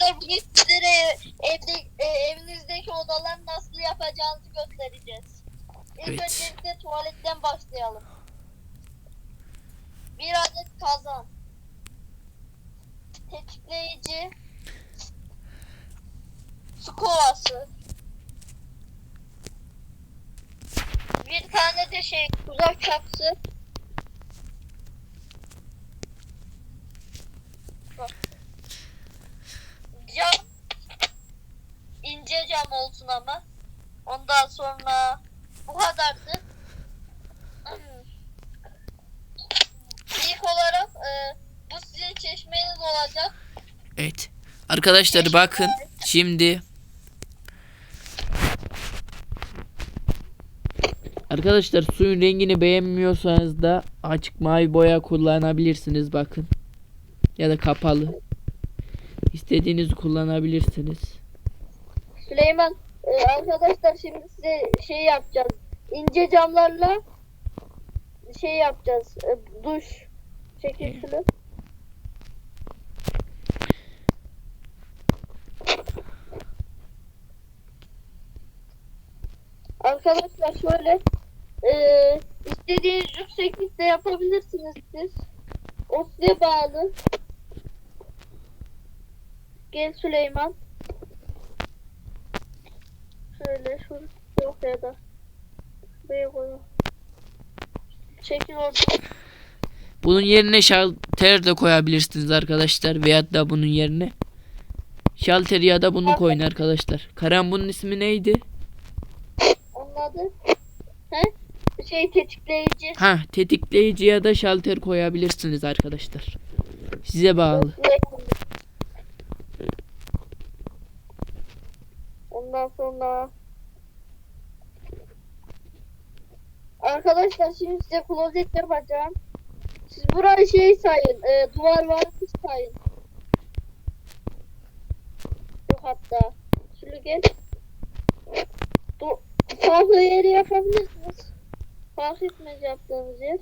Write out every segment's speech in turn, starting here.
Arkadaşlar bugün sizlere evde, e, evinizdeki odaları nasıl yapacağınızı göstereceğiz. İlk Evet. öncelikle tuvaletten başlayalım. Bir adet kazan. Tetikleyici. Su kovası. Bir tane de şey tuzak çapsı. Cam. ince cam olsun ama. Ondan sonra bu kadardı. İlk olarak e, bu sizin çeşmeniz olacak. Evet. Arkadaşlar bakın şimdi Arkadaşlar suyun rengini beğenmiyorsanız da açık mavi boya kullanabilirsiniz bakın. Ya da kapalı. İstediğinizi kullanabilirsiniz. Süleyman e, arkadaşlar şimdi size şey yapacağız. İnce camlarla şey yapacağız. E, duş çekiltili. Arkadaşlar şöyle e, istediğiniz yükseklikte yapabilirsiniz siz. O size bağlı. Gel Süleyman. Şöyle şuraya yok ya da buraya koyalım. Çekil orada. Bunun yerine şalter de koyabilirsiniz arkadaşlar. Veyahut da bunun yerine. Şalter ya da bunu koyun arkadaşlar. Karan bunun ismi neydi? Onun adı he? Şey tetikleyici. Ha tetikleyici ya da şalter koyabilirsiniz arkadaşlar. Size bağlı. Sonra Arkadaşlar şimdi size klozet yapacağım. Siz burayı şey sayın. E, duvar var sayın. Yok hatta. Şöyle gel. Du farklı yeri yapabilirsiniz. Fark etmez yaptığınız yer.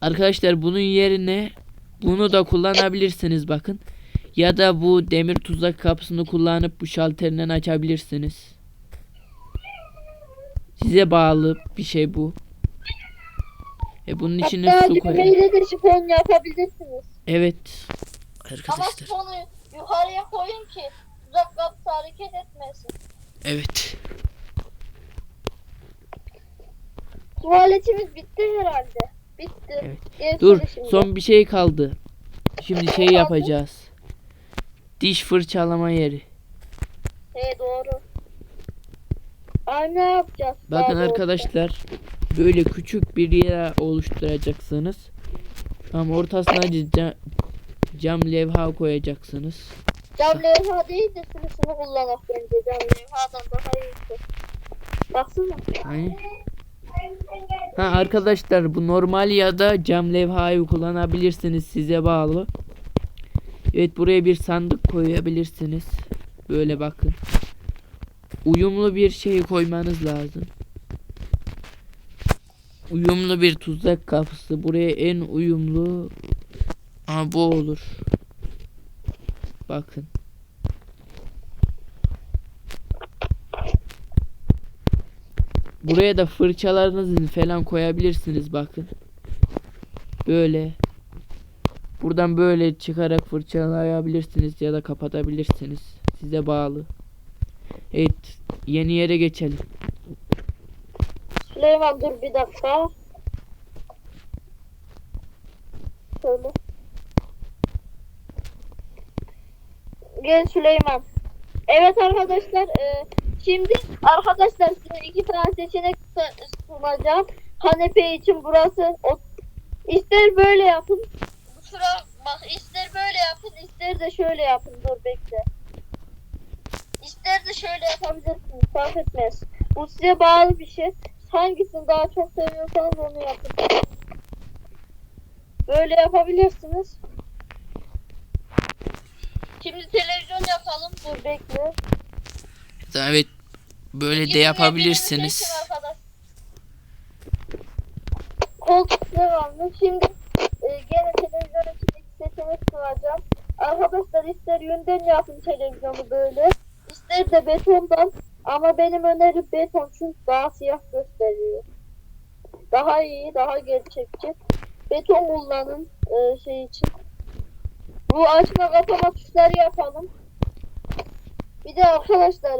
Arkadaşlar bunun yerine bunu da kullanabilirsiniz bakın. Ya da bu demir tuzak kapısını kullanıp bu şalterinden açabilirsiniz. Size bağlı bir şey bu. E bunun içine Hatta su koyun. düğmeyle de şifon yapabilirsiniz. Evet. Ama Arkadaşlar. şifonu yukarıya koyun ki uzak kapısı hareket etmesin. Evet. Tuvaletimiz bitti herhalde. Bitti. Evet. Dur şimdi. son bir şey kaldı. Şimdi şey yapacağız. Diş fırçalama yeri. He doğru. Ay ne yapacağız? Bakın Daha doğrusu? arkadaşlar böyle küçük bir yer oluşturacaksınız. Ama ortasına ca- cam levha koyacaksınız. Cam levha değil de sürüsünü kullanak bence. Cam levhadan daha iyisi. Baksana. Hani? Ha arkadaşlar bu normal ya da cam levhayı kullanabilirsiniz size bağlı. Evet buraya bir sandık koyabilirsiniz. Böyle bakın. Uyumlu bir şey koymanız lazım. Uyumlu bir tuzak kapısı. Buraya en uyumlu Aa, bu olur. Bakın. Buraya da fırçalarınızı falan koyabilirsiniz bakın. Böyle. Buradan böyle çıkarak fırçalayabilirsiniz ya da kapatabilirsiniz. Size bağlı. Evet. Yeni yere geçelim. Süleyman dur bir dakika. Şöyle. Gel Süleyman. Evet arkadaşlar. e, şimdi arkadaşlar size iki tane seçenek su- sunacağım. Kanepe için burası. İster böyle yapın. Şura bak ister böyle yapın ister de şöyle yapın. Dur bekle. İster de şöyle yapabilirsiniz. Fark etmez. Bu size bağlı bir şey. Hangisini daha çok seviyorsanız onu yapın. Böyle yapabilirsiniz. Şimdi televizyon yapalım. Dur bekle. Evet. Böyle de yapabilirsiniz. Koltuk devamlı. Şimdi e, gene televizyon için iki seçenek sunacağım. Arkadaşlar ister alüminyumdan yapın televizyonu böyle. İster de betondan ama benim önerim beton çünkü daha siyah gösteriyor. Daha iyi, daha gerçekçi. Beton kullanın e, şey için. Bu açma kapama tuşları yapalım. Bir de arkadaşlar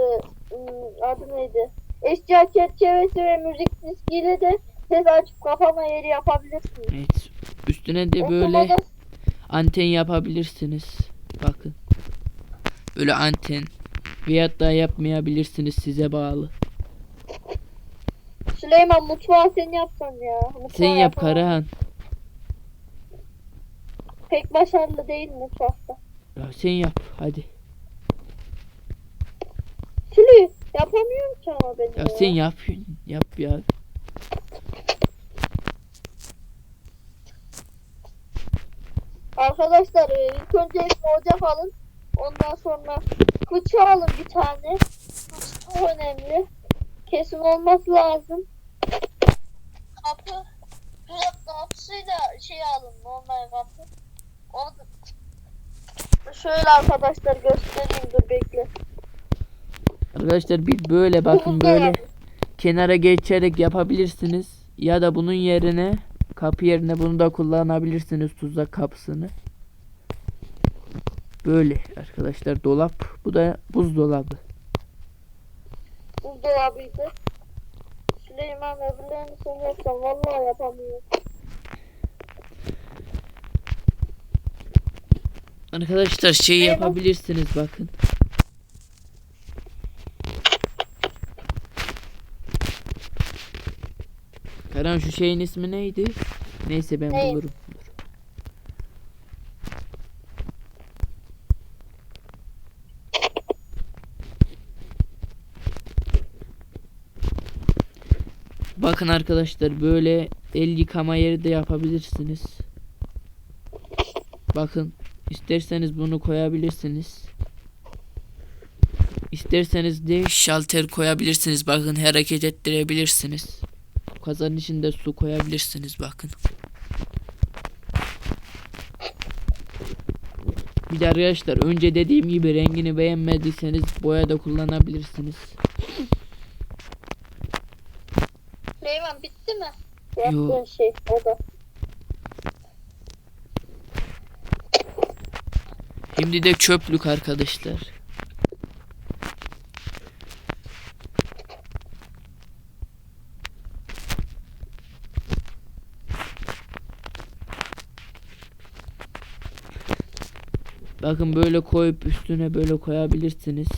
e, adı neydi? Eşya çerçevesi ve müzik diskiyle de ses açıp kapama yeri yapabilirsiniz. Evet. Üstüne de böyle Otomada anten yapabilirsiniz. Bakın. Böyle anten. Veyahut da yapmayabilirsiniz size bağlı. Süleyman mutfağı sen yapsan ya. Mutfağı Sen yap yapamam. Karahan. Pek başarılı değil mutfakta. Ya sen yap hadi. Süley yapamıyorum ki ama ben. Ya sen yap. Yap ya. Arkadaşlar e, ilk önce bir ocak alın. Ondan sonra fıçı alın bir tane. Çok önemli. Kesin olması lazım. Kapı. Dolap kapısıyla şey alın normal kapı. Onu da- Şöyle arkadaşlar göstereyim dur bekle. Arkadaşlar bir böyle bakın böyle kenara geçerek yapabilirsiniz. Ya da bunun yerine kapı yerine bunu da kullanabilirsiniz tuzak kapısını. Böyle arkadaşlar dolap. Bu da buzdolabı. Buzdolabıydı. Süleyman öbürlerini yapsan vallahi yapamıyorum. Arkadaşlar şey yapabilirsiniz bakın. Karan şu şeyin ismi neydi? Neyse ben Ne? bulurum. Dur. Bakın arkadaşlar böyle el yıkama yeri de yapabilirsiniz. Bakın isterseniz bunu koyabilirsiniz. İsterseniz de şalter koyabilirsiniz. Bakın hareket ettirebilirsiniz. Kazanın içinde su koyabilirsiniz bakın. Bir de arkadaşlar önce dediğim gibi rengini beğenmediyseniz boya da kullanabilirsiniz. Süleyman bitti mi? Yo. Yaptığın şey o da. Şimdi de çöplük arkadaşlar. Bakın böyle koyup üstüne böyle koyabilirsiniz.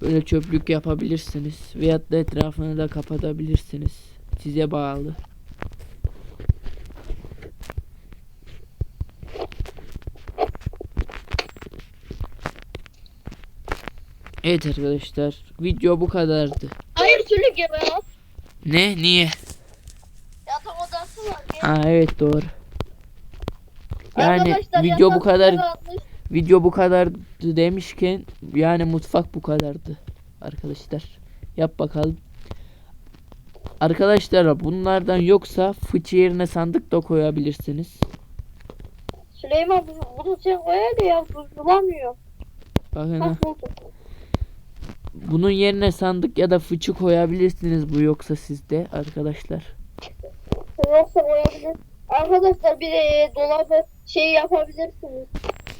Böyle çöplük yapabilirsiniz. Veyahut da etrafını da kapatabilirsiniz. Size bağlı. Evet arkadaşlar video bu kadardı. Hayır Süleyman ya. Ne? Niye? Yatak odası var. Ha evet doğru. Yani Arkadaşlar, video bu kadar video bu kadardı demişken yani mutfak bu kadardı arkadaşlar. Yap bakalım. Arkadaşlar bunlardan yoksa fıçı yerine sandık da koyabilirsiniz. Süleyman bunu, sen koyar ya bu- bulamıyor. Bakın ha. Bunun yerine sandık ya da fıçı koyabilirsiniz bu yoksa sizde arkadaşlar. Yoksa koyabilir. Arkadaşlar bir e, dolabı şey yapabilirsiniz.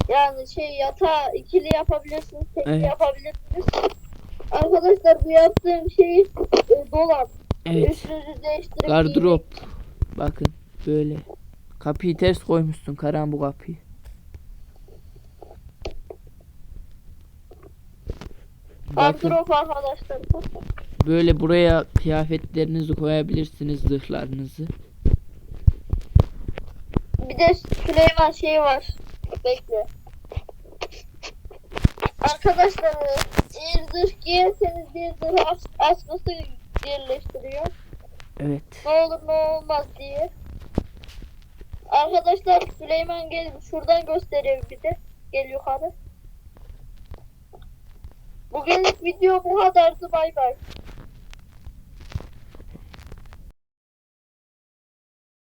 Yani şey yatağı ikili yapabilirsiniz, tekli Evet. yapabilirsiniz. Arkadaşlar bu yaptığım şey e, dolap. Evet. Üstünüzü değiştirip Gardırop. Bakın böyle. Kapıyı ters koymuşsun Karan bu kapıyı. Bakın Gardırop arkadaşlar. böyle buraya kıyafetlerinizi koyabilirsiniz zırhlarınızı. Bir de Süleyman şey var. Bekle. Arkadaşlar eğer zırh giyerseniz bir zırh as asması yerleştiriyor. Evet. Ne olur ne olmaz diye. Arkadaşlar Süleyman gel şuradan gösteriyor bir de. Gel yukarı. Bugünlük video bu kadardı bay bay.